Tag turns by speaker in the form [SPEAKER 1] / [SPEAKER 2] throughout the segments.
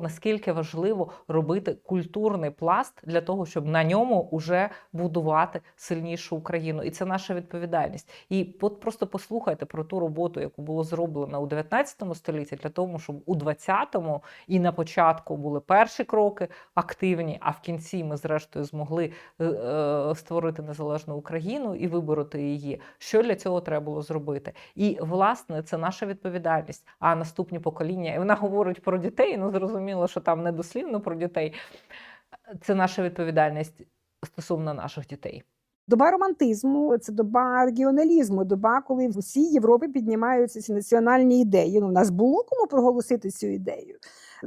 [SPEAKER 1] Наскільки важливо робити культурний пласт для того, щоб на ньому уже будувати сильнішу Україну, і це наша відповідальність. І от просто послухайте про ту роботу, яку було зроблено у 19 столітті, для того, щоб у 20-му і на початку були перші кроки активні, а в кінці ми, зрештою, змогли е, е, створити незалежну Україну і вибороти її. Що для цього треба було зробити? І власне це наша відповідальність. А наступні покоління, і вона говорить про дітей. Ну зрозуміло, що там не дослівно про дітей. Це наша відповідальність стосовно наших дітей.
[SPEAKER 2] Доба романтизму це доба регіоналізму, доба, коли в усій Європі піднімаються ці національні ідеї. Ну, у нас було кому проголосити цю ідею.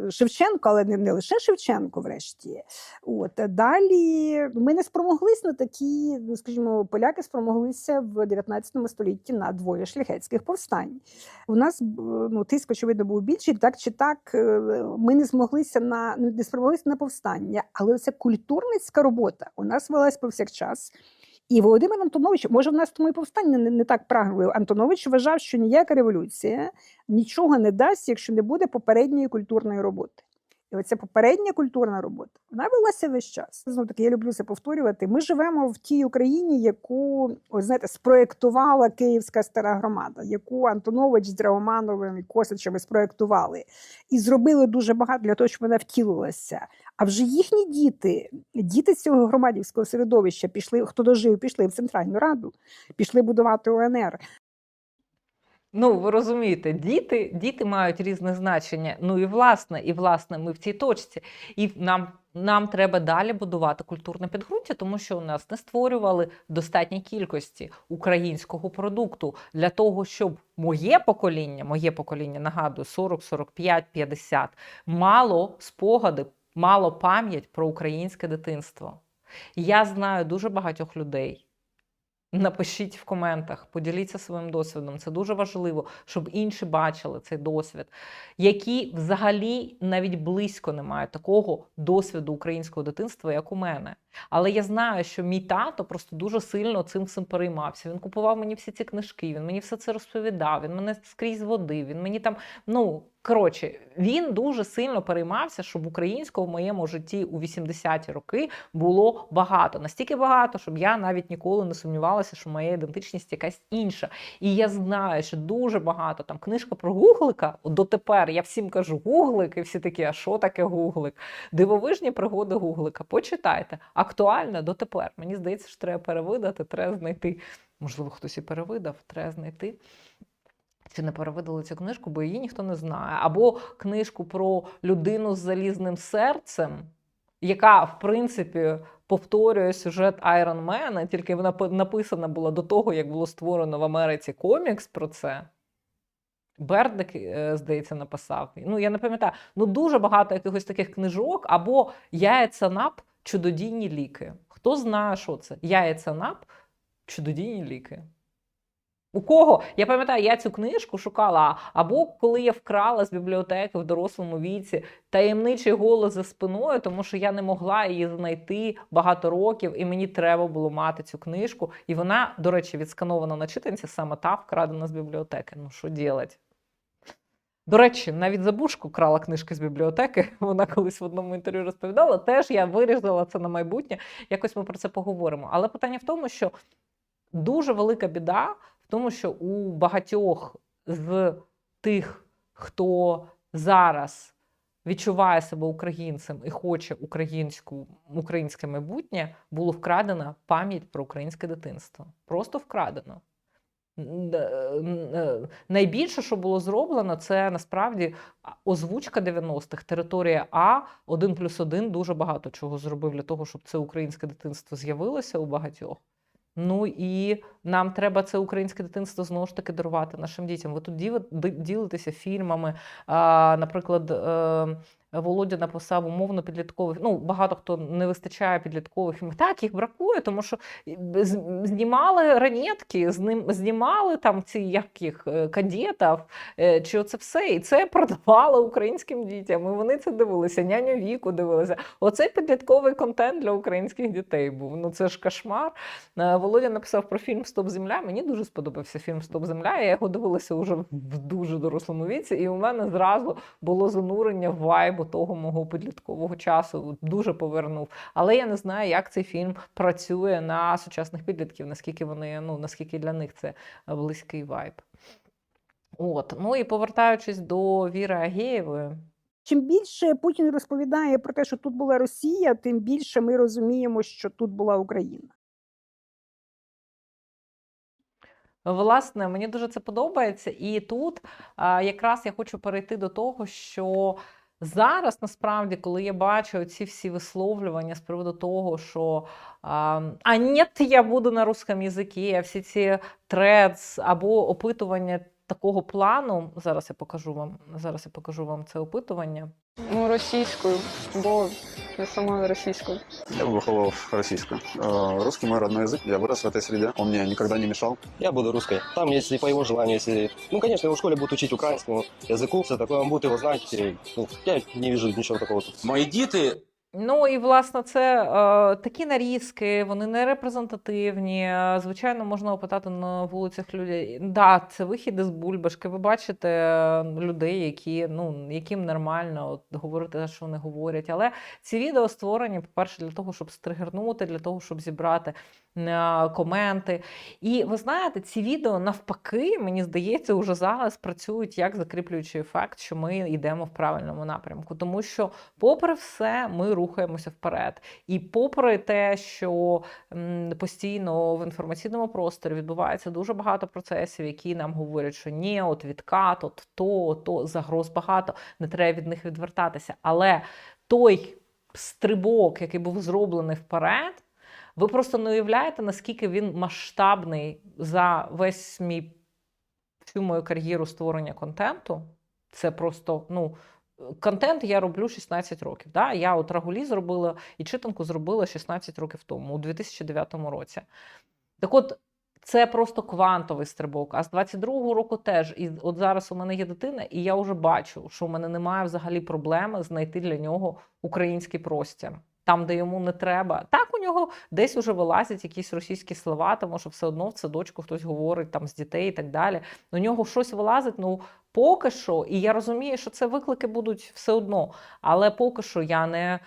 [SPEAKER 2] Шевченко, але не, не лише Шевченко, врешті. От далі ми не спромоглися на такі, ну скажімо, поляки спромоглися в 19 столітті на двоє шляхетських повстань. У нас ну, тиск, очевидно, був більший, так чи так. е, Ми не змоглися на не спромоглися на повстання, але це культурницька робота у нас велась повсякчас. І Володимир Антонович, може, в нас тому і повстання не, не так прагнули. Антонович вважав, що ніяка революція нічого не дасть, якщо не буде попередньої культурної роботи. І оця попередня культурна робота вона велася весь час. Знову таки, я люблю це повторювати. Ми живемо в тій Україні, яку ось знаєте, спроєктувала Київська стара громада, яку Антонович з Драгомановим і Косачем спроєктували, і зробили дуже багато для того, щоб вона втілилася. А вже їхні діти, діти цього громадівського середовища, пішли, хто дожив, пішли в Центральну Раду, пішли будувати ОНР.
[SPEAKER 1] Ну, ви розумієте, діти, діти мають різне значення. Ну і власне, і власне, ми в цій точці. І нам, нам треба далі будувати культурне підґрунтя, тому що у нас не створювали достатній кількості українського продукту для того, щоб моє покоління, моє покоління, нагадую, 40, 45, 50, мало спогади, мало пам'ять про українське дитинство. Я знаю дуже багатьох людей. Напишіть в коментах, поділіться своїм досвідом. Це дуже важливо, щоб інші бачили цей досвід, які взагалі навіть близько не мають такого досвіду українського дитинства, як у мене. Але я знаю, що мій тато просто дуже сильно цим всім переймався. Він купував мені всі ці книжки, він мені все це розповідав, він мене скрізь водив, він мені там, ну. Коротше, він дуже сильно переймався, щоб українського в моєму житті у 80-ті роки було багато. Настільки багато, щоб я навіть ніколи не сумнівалася, що моя ідентичність якась інша. І я знаю, що дуже багато там книжка про гуглика. Дотепер я всім кажу гуглик, і всі такі, а що таке гуглик? Дивовижні пригоди гуглика. Почитайте. Актуально дотепер. Мені здається, що треба перевидати, треба знайти. Можливо, хтось і перевидав, треба знайти. Чи не перевидали цю книжку, бо її ніхто не знає. Або книжку про людину з залізним серцем, яка, в принципі, повторює сюжет Айронмена, тільки вона написана була до того, як було створено в Америці комікс про це. Бердик, е, здається, написав. Ну, я не пам'ятаю. Ну, дуже багато якихось таких книжок, або яйця-нап чудодійні ліки. Хто знає, що це? Яйця-нап чудодійні ліки. У кого? Я пам'ятаю, я цю книжку шукала. Або коли я вкрала з бібліотеки в дорослому віці таємничий голос за спиною, тому що я не могла її знайти багато років, і мені треба було мати цю книжку. І вона, до речі, відсканована на читанці, саме та вкрадена з бібліотеки. Ну що ділять? До речі, навіть Забушко крала книжки з бібліотеки. Вона колись в одному інтерв'ю розповідала. Теж я вирізала це на майбутнє. Якось ми про це поговоримо. Але питання в тому, що дуже велика біда в тому, що у багатьох з тих, хто зараз відчуває себе українцем і хоче українську, українське майбутнє, було вкрадена пам'ять про українське дитинство. Просто вкрадено. Найбільше, що було зроблено, це насправді озвучка 90-х, територія А, 1 плюс 1 дуже багато чого зробив для того, щоб це українське дитинство з'явилося у багатьох. Ну і нам треба це українське дитинство знову ж таки дарувати нашим дітям. Ви тут діли- ділитеся фільмами. Наприклад, е, Володя написав умовно підліткових. Ну, багато хто не вистачає підліткових. Так, їх бракує, тому що знімали ранетки, з ним знімали там ці яких е, кадетів, е, чи оце все. І це продавали українським дітям. І вони це дивилися, няню віку дивилися. Оце підлітковий контент для українських дітей був. Ну це ж кошмар. Е, Володя написав про фільм Стоп Земля. Мені дуже сподобався фільм Стоп Земля. Я його дивилася вже в дуже дорослому віці, і у мене зразу було занурення в вайбу того мого підліткового часу. Дуже повернув. Але я не знаю, як цей фільм працює на сучасних підлітків, наскільки вони, ну наскільки для них це близький вайб. От, ну і повертаючись до Віри Агеєвої.
[SPEAKER 2] Чим більше Путін розповідає про те, що тут була Росія, тим більше ми розуміємо, що тут була Україна.
[SPEAKER 1] Власне, мені дуже це подобається. І тут якраз я хочу перейти до того, що зараз насправді, коли я бачу ці всі висловлювання з приводу того, що а, а ні, я буду на русском язикі, а всі ці трец або опитування такого плану. Зараз я покажу вам. Зараз я покажу вам це опитування.
[SPEAKER 3] Ну, російською, бо я сама російською.
[SPEAKER 4] Я бы выховывал российскую. Э, Русский мой родной язык. Я вырос в этой среде. Он мне никогда не мешал.
[SPEAKER 5] Я буду русской. Там, если по его желанию, если... Ну, конечно, его в школе будут учить украинскому языку, все такое, он будет его знать. и, Ну, я не вижу ничего такого тут.
[SPEAKER 6] Мої діти
[SPEAKER 1] Ну і власне це е, такі нарізки, вони не репрезентативні. Е, Звичайно, можна опитати на вулицях людей. Да, це вихід з бульбашки. Ви бачите е, людей, які ну яким нормально от, говорити те, що вони говорять. Але ці відео створені, по-перше, для того, щоб стригернути, для того, щоб зібрати е, коменти. І ви знаєте, ці відео навпаки, мені здається, уже зараз працюють як закріплюючий ефект, що ми йдемо в правильному напрямку, тому що попри все, ми рухаємося вперед. І попри те, що постійно в інформаційному просторі відбувається дуже багато процесів, які нам говорять, що ні, от відкат, от то, то загроз багато, не треба від них відвертатися. Але той стрибок, який був зроблений вперед. Ви просто не уявляєте, наскільки він масштабний за весь мій всю мою кар'єру створення контенту. Це просто, ну, контент я роблю 16 років. Да? Я от Рагулі зробила і читанку зробила 16 років тому, у 2009 році. Так от, це просто квантовий стрибок. А з 22-го року теж. І от зараз у мене є дитина, і я вже бачу, що у мене немає взагалі проблеми знайти для нього український простір. Там, де йому не треба. Так, у нього десь уже вилазять якісь російські слова, тому що все одно в садочку хтось говорить там з дітей і так далі. У нього щось вилазить, ну поки що, і я розумію, що це виклики будуть все одно. Але поки що я не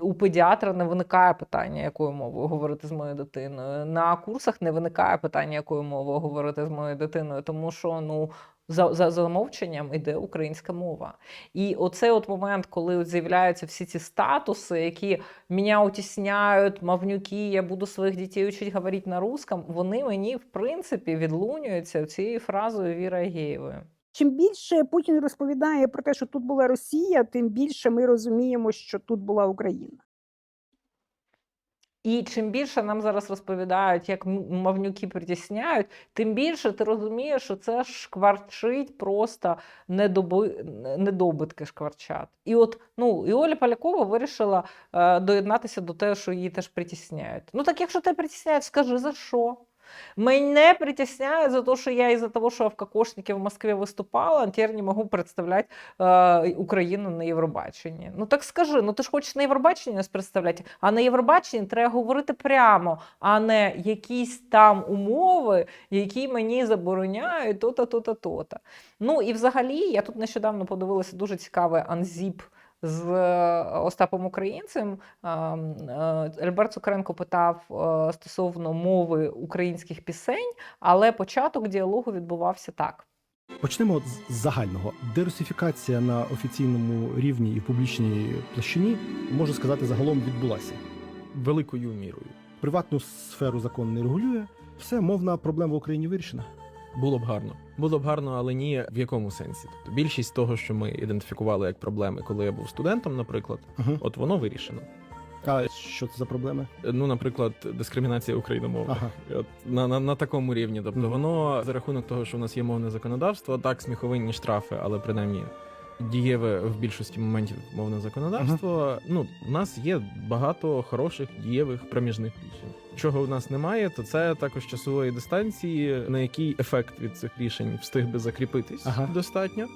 [SPEAKER 1] у педіатра не виникає питання, якою мовою говорити з моєю дитиною. На курсах не виникає питання, якою мовою говорити з моєю дитиною, тому що ну. За, за замовченням іде українська мова. І оцей от момент, коли от з'являються всі ці статуси, які мене утісняють, мавнюки, я буду своїх дітей учити говорити на русском, вони мені, в принципі, відлунюються цією фразою Віри Агеєвої.
[SPEAKER 2] Чим більше Путін розповідає про те, що тут була Росія, тим більше ми розуміємо, що тут була Україна.
[SPEAKER 1] І чим більше нам зараз розповідають, як мавнюки притісняють, тим більше ти розумієш, що це шкварчить просто недоби... недобитки шкварчат. І от ну, і Оля Полякова вирішила е, доєднатися до того, що її теж притісняють. Ну так якщо тебе притісняють, скажи за що? Мене притесняют за то, что я из-за того, что я в кокошнике в Москве выступала, теперь не могу представлять э, Україну на Євробаченні. Ну так скажи, ну ти ж хочеш на Євробаченні нас представляти, а на Євробаченні треба говорити прямо, а не якісь там умови, які мені забороняють то-то, то-то, то-то. Ну і взагалі, я тут нещодавно подивилася дуже цікавий анзіп з е, Остапом Українцем. Е, Альберт Цукренко питав е, стосовно мови українських пісень, але початок діалогу відбувався так.
[SPEAKER 7] Почнемо з загального. Дерусифікація на офіційному рівні і в публічній площині, можу сказати, загалом відбулася. Великою мірою. Приватну сферу закон не регулює. Все, мовна проблема в Україні вирішена.
[SPEAKER 8] Було б гарно. Було б гарно, але ні в якому сенсі. Тобто більшість того, що ми ідентифікували як проблеми, коли я був студентом, наприклад,
[SPEAKER 7] Угу.
[SPEAKER 8] от воно вирішено.
[SPEAKER 7] А що це за проблеми?
[SPEAKER 8] Ну, наприклад, дискримінація україномовних.
[SPEAKER 7] Ага.
[SPEAKER 8] От на, на, на такому рівні. Тобто
[SPEAKER 7] угу.
[SPEAKER 8] воно за рахунок того, що в нас є мовне законодавство, так сміховинні штрафи, але принаймні дієве в більшості моментів мовне законодавство. Ну, у нас є багато хороших дієвих проміжних рішень. Чого у нас немає, то це також часової дистанції, на який ефект від цих рішень встиг би закріпитись
[SPEAKER 7] Ага.
[SPEAKER 8] достатньо.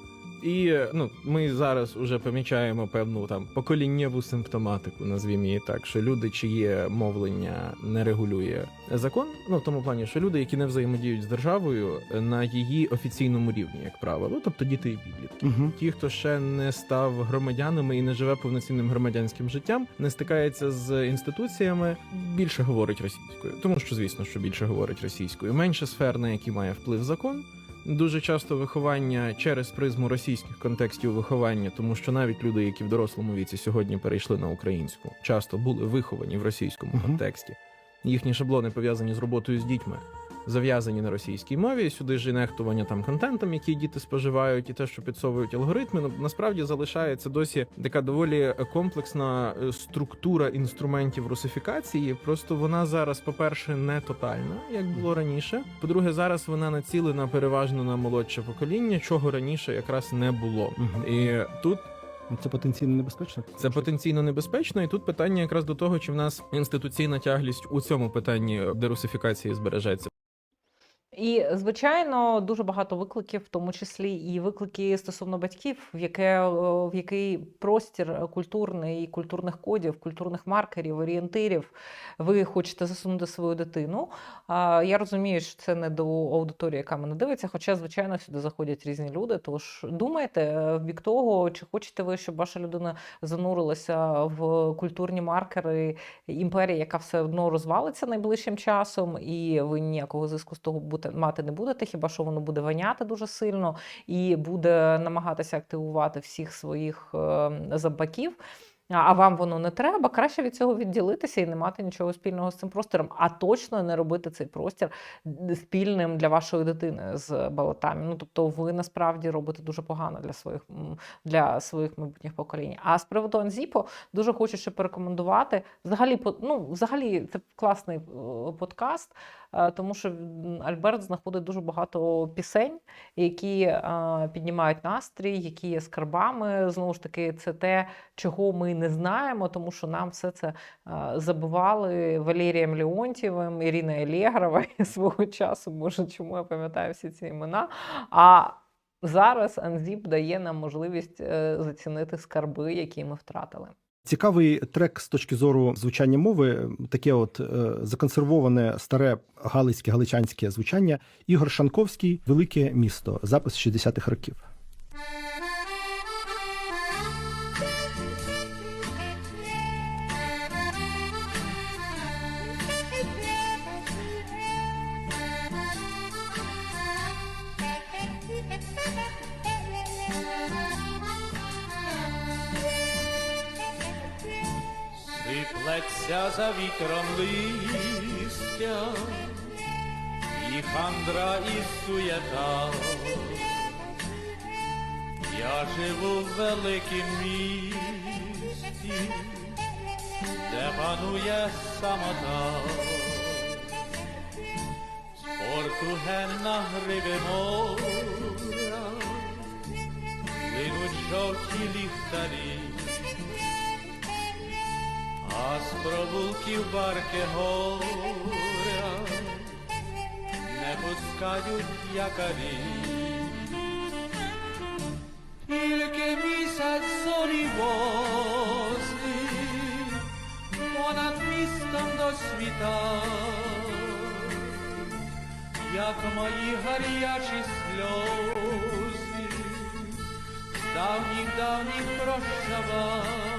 [SPEAKER 8] І ну, ми зараз вже помічаємо певну там поколіннєву симптоматику, назвімо її так, що люди, чиє мовлення не регулює закон, ну в тому плані, що люди, які не взаємодіють з державою на її офіційному рівні, як правило, тобто діти і підлітки.
[SPEAKER 7] Угу.
[SPEAKER 8] Ті, хто ще не став громадянами і не живе повноцінним громадянським життям, не стикається з інституціями, більше говорить російською, тому що звісно, що більше говорить російською. Менше сфер, на які має вплив закон. Дуже часто виховання через призму російських контекстів виховання, тому що навіть люди, які в дорослому віці сьогодні перейшли на українську, часто були виховані в російському контексті. Їхні шаблони пов'язані з роботою з дітьми, зав'язані на російській мові. Сюди ж і нехтування там контентом, який діти споживають, і те, що підсовують алгоритми. Ну насправді залишається досі така доволі комплексна е, структура інструментів русифікації. Просто вона зараз, по-перше, не тотальна, як було раніше. По-друге, зараз вона націлена переважно на молодше покоління, чого раніше якраз не було. І тут
[SPEAKER 7] Це потенційно небезпечно.
[SPEAKER 8] це потенційно небезпечно, і тут питання якраз до того, чи в нас інституційна тяглість у цьому питанні дерусифікації збережеться.
[SPEAKER 1] І, звичайно, дуже багато викликів, в тому числі і виклики стосовно батьків, в яке в який простір культурний, культурних кодів, культурних маркерів, орієнтирів ви хочете засунути свою дитину. Я розумію, що це не до аудиторії, яка мене дивиться, хоча, звичайно, сюди заходять різні люди. Тож думайте е, в бік того, чи хочете ви, щоб ваша людина занурилася в культурні маркери імперії, яка все одно розвалиться найближчим часом, і ви ніякого зиску з того бути, мати не будете, хіба що воно буде воняти дуже сильно і буде намагатися активувати всіх своїх е, забаків. А вам воно не треба, краще від цього відділитися і не мати нічого спільного з цим простором, а точно не робити цей простір спільним для вашої дитини з балотами. Ну тобто, ви насправді робите дуже погано для своїх для своїх майбутніх поколінь. А з приводу Анзіпо дуже хочу ще порекомендувати. Взагалі, ну, взагалі, це класний е, подкаст, е, тому що Альберт знаходить дуже багато пісень, які е, піднімають настрій, які є скарбами. Знову ж таки, це те, чого ми не знаємо, тому що нам все це забували Валерієм Леонтьєвим, Іриною Алєгрова свого часу. Боже, чому я пам'ятаю всі ці імена? А зараз Анзіп дає нам можливість е, зацінити скарби, які ми втратили.
[SPEAKER 7] Цікавий трек з точки зору звучання мови, таке от е, законсервоване старе галицьке галичанське звучання. Ігор Шанковський Велике місто, запис 60-х років.
[SPEAKER 6] Сиплеться за вітром листя, і хандра, і суєта. Я живу в великім місті, де панує самота. Спорту ген на гриби моря, линуть жовті ліхтарі. А з провулків барки горя не пускають якарі. Тільки місяць зорі возний понад містом до світа, як мої гарячі сльози давніх давніх прощавань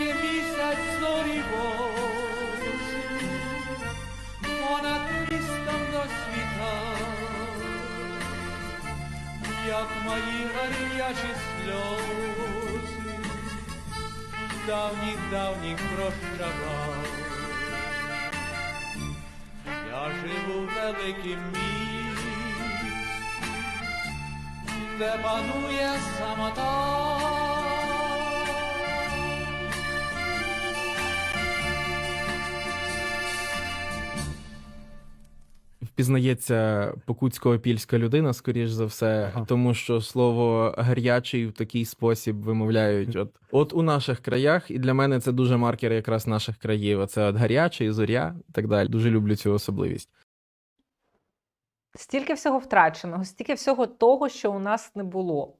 [SPEAKER 6] тільки місяць зорі возить понад містом до світа, як мої гарячі сльози давніх давніх прощавав. Я живу в великім місті, де панує самота.
[SPEAKER 8] Впізнається покутсько-опільська людина, скоріш за все,
[SPEAKER 7] Ага.
[SPEAKER 8] тому що слово гарячий в такий спосіб вимовляють. От, от у наших краях, і для мене це дуже маркер якраз наших країв. Це от гарячий, зоря і так далі. Дуже люблю цю особливість.
[SPEAKER 1] Стільки всього втраченого, стільки всього того, що у нас не було.